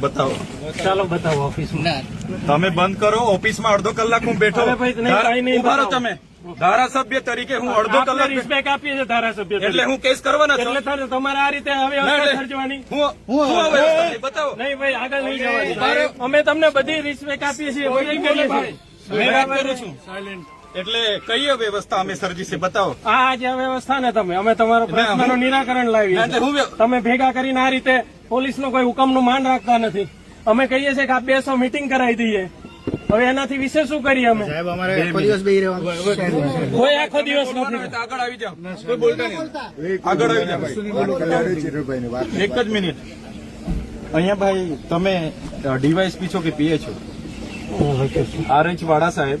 બતાવો. ચાલો બતાવો ઓફિસમાં. તમે બંધ કરો ઓફિસમાં અડધો કલાક હું બેઠો. અરે ભાઈ, નહીં, કાંઈ નહીં, ઊભા રહો બતાવો. તમે. ધારાસભ્ય તરીકે હું અડધો કલાક રિસ્પેક્ટ આપીએ છીએ ધારાસભ્ય એટલે હું કેસ કરવાના છું. એટલે તમારે આ રીતે હવે હું હું બતાવો. નહીં ભાઈ આગળ નહીં જવાનું. અમે તમને બધી રિસ્પેક્ટ આપીએ છીએ. મેં વાત કરું છું. એટલે કઈ વ્યવસ્થા અમે સર્જી છે બતાવો. આ જે વ્યવસ્થા ને તમે અમે તમારો પ્રશ્નનું નિરાકરણ. વ્ય- તમે ભેગા કરીને આ રીતે પોલીસનો કોઈ હુકમનું માન રાખતા નથી. અમે કહીએ છીએ કે આ બેસો મિટિંગ કરાવી દઈએ. હવે એનાથી વિશે શું કરીએ અમે? સાહેબ અમારે આખો દિવસ બેહી રહેવાનું કોઈ આખો દિવસ નથી. આગળ આવી જાઓ. કોઈ બોલતા નહીં. આગળ આવી જાઓ એક જ મિનિટ. અહીંયા ભાઈ તમે ડીવાયસપી છો કે પીએ છો? આર એચ વાડા સાહેબ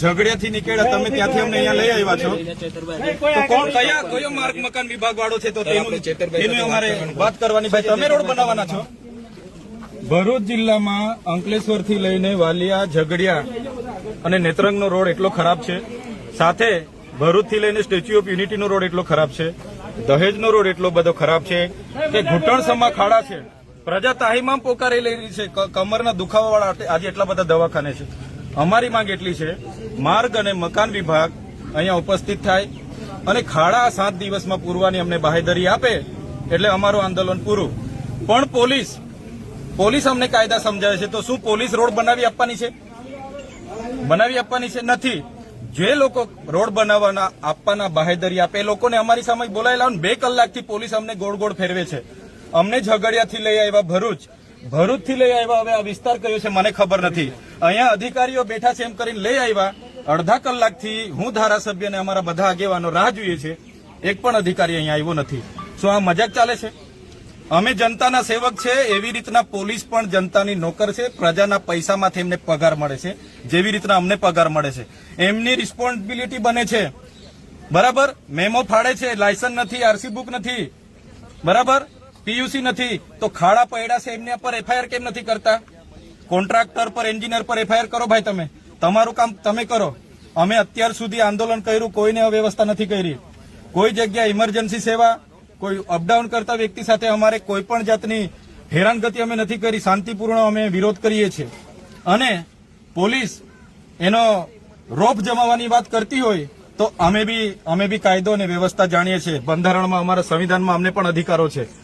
ઝઘડિયાથી નીકળ્યા તમે ત્યાંથી અમને અહીંયા લઈ આવ્યા છો? તો કોણ કયા કયો માર્ગ મકાન વિભાગ વાળો છે? તો તેનું એનું અમારે વાત કરવાની ભાઈ તમે રોડ બનાવવાના છો? ભરૂચ જિલ્લામાં અંકલેશ્વરથી લઈને વાલિયા ઝઘડિયા અને નેત્રંગનો રોડ એટલો ખરાબ છે. સાથે ભરૂચથી લઈને સ્ટેચ્યુ ઓફ યુનિટીનો રોડ એટલો ખરાબ છે. દહેજનો રોડ એટલો બધો ખરાબ છે કે ઘૂંટણસમા ખાડા છે. પ્રજા તાહીમામ પોકારી લઈ રહી છે. ક- કમરના દુખાવાવાળા આજે એટલા બધા દવાખાને છે. અમારી માંગ એટલી છે, માર્ગ અને મકાન વિભાગ અહીંયા ઉપસ્થિત થાય અને ખાડા સાત દિવસમાં પૂરવાની અમને બાહેધરી આપે એટલે અમારું આંદોલન પૂરું. પણ પોલીસ પોલીસ અમને કાયદા સમજાવે છે, તો શું પોલીસ રોડ બનાવી આપવાની છે? બનાવી આપવાની છે નથી. જે લોકો રોડ બનાવવાના, આપવાના બાહેધરી આપે, એ લોકોને અમારી સામે બોલાયેલા બે કલાકથી પોલીસ અમને ગોળ ગોળ ફેરવે છે. અમને ઝઘડિયાથી લઈ આવ્યા ભરૂચ ભરૂચથી લઈ આવ્યા. હવે આ વિસ્તાર કયો છે મને ખબર નથી. અહીંયા અધિકારીઓ બેઠા છે એમ કરીને લઈ આવ્યા. અડધા કલાકથી હું ધારાસભ્ય અને અમારા બધા આગેવાનો રાહ જોઈએ છે. એક પણ અધિકારી અહીંયા આવ્યો નથી. શું આ મજાક ચાલે છે? અમે જનતાના સેવક છે, એવી રીતના પોલીસ પણ જનતાની નોકર છે. પ્રજાના પૈસામાંથી એમને પગાર મળે છે. જેવી રીતના અમને પગાર મળે છે. એમની રિસ્પોન્સિબિલિટી બને છે. બરાબર? મેમો ફાડે છે. લાયસન્સ નથી આરસી બુક નથી. બરાબર? પીયુસી નથી, તો ખાડા પડ્યા છે, એમના પર એફઆઈઆર કેમ નથી કરતા? કોન્ટ્રાક્ટર પર એન્જિનિયર પર એફઆઈઆર કરો ભાઈ તમે. તમારું કામ તમે કરો. અમે અત્યાર સુધી આંદોલન કર્યું, કોઈને અવ્યવસ્થા નથી કરી. કોઈ જગ્યાએ ઇમરજન્સી સેવા, કોઈ અપડાઉન કરતા વ્યક્તિ સાથે અમારે કોઈ પણ જાતની હેરાનગતિ અમે નથી કરી, શાંતિપૂર્ણ અમે વિરોધ કરીએ છીએ. અને પોલીસ એનો રોપ જમાવવાની વાત કરતી હોય, તો અમે બી અમે બી કાયદો અને વ્યવસ્થા જાણીએ છીએ. બંધારણમાં અમારા સંવિધાનમાં અમને પણ અધિકારો છે.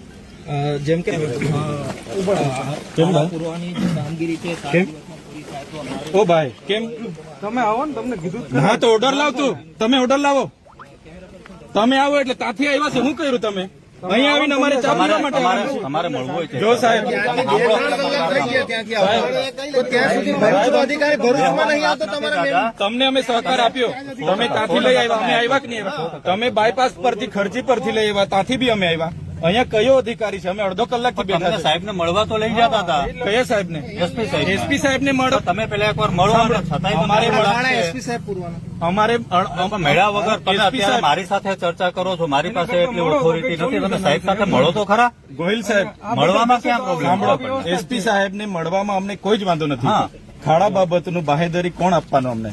જેમ કે? પૂરવાની જે કામગીરી છે કેમ? ઓ ભાઈ કેમ? તમે આવો ને તમને કીધું હા તો ઓર્ડર લાવ તું. તમે ઓર્ડર લાવો. તમે આવો એટલે ત્યાંથી આવ્યા છે? શું કર્યું તમે? અહીંયા આવીને અમારે ચા પીવા માટે અમારે મળવું હોય જો સાહેબ. અધિકારી ભરૂચમાં નહીં આવતો તમારા તમને અમે સહકાર આપ્યો. તમે ત્યાંથી લઈ આવ્યા. અમે આવ્યા કે નહીં તમે બાયપાસ પરથી ખર્ચી પરથી લઈ આવ્યા. ત્યાંથી બી અમે આવ્યા. અહીંયા કયો અધિકારી છે? અમે અડધો કલાકથી બેઠા સાહેબ ને મળવા તો લઈ જતા હતા. કયા સાહેબ ને એસપી સાહેબ એસપી સાહેબ ને મળો તમે પેલા એકવાર મળો અમારે એસપી સાહેબ પૂરવાના. અમારે મેળા વગર તમે અત્યારે મારી સાથે ચર્ચા કરો છો મારી પાસે એટલી ઓથોરિટી નથી. તમે સાહેબ સાથે મળો તો ખરા? ગોહિલ સાહેબ. મળવામાં ક્યાં પ્રોબ્લેમ એસપી સાહેબ ને મળવામાં અમને કોઈ જ વાંધો નથી. ખાડા બાબતનું બાહેદરી કોણ આપવાનું અમને?